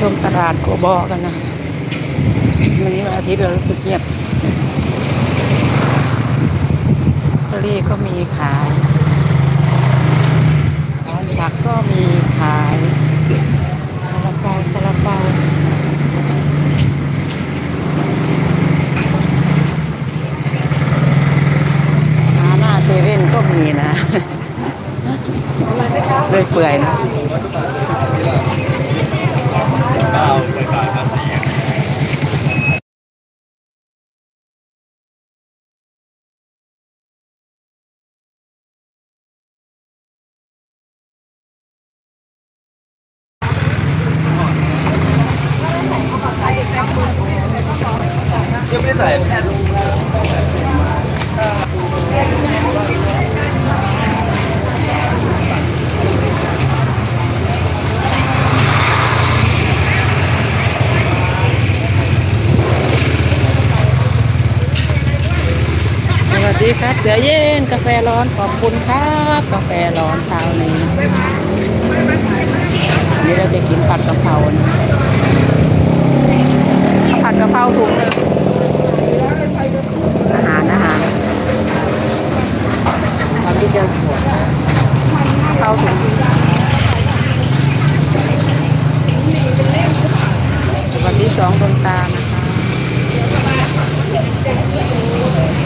ชมตลาดโกบอกันนะวันนี้วันอาทิตย์เรารู้สึกเงียบเรี่ก็มีขาย เลยเปื่อยนะยังไม่ใส่แพทย์ สวัส ดีครับ เสือเย็นกาแฟร้อนขอบคุณครับ กาแฟร้อนเช้านี้นี่เราจะกินผัดกะเพราผัดกะเพราถุงหนึ่งอาหารอาหารตอนที่จะเข้าถุงวันที่สองดวงตานะคะ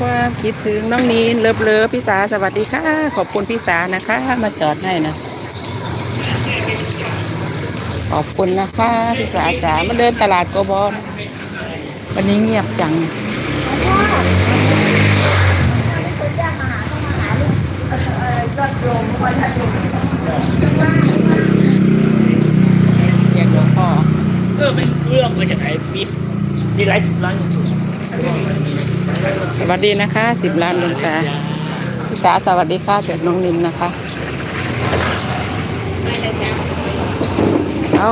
ค่ความคิดถึงน้องนีนเลิฟเลิฟพี่สาสวัสดีค่ะ ขอบคุณพี่สานะคะ มาจอดให้นะ ขอบคุณนะคะพี่สาจ๋ามาเดินตลาดโกบอนวันนี้เงียบจังเรียกหลวงพ่อเออเป็นเรื่องมาจากไหนมีมีหลายสิบล้าน สวัสดีนะคะสิบล้านดวงตาพิสาสวัสดีค่ะเกิดน้องนินนะคะเอา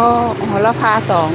หัวละพาสอง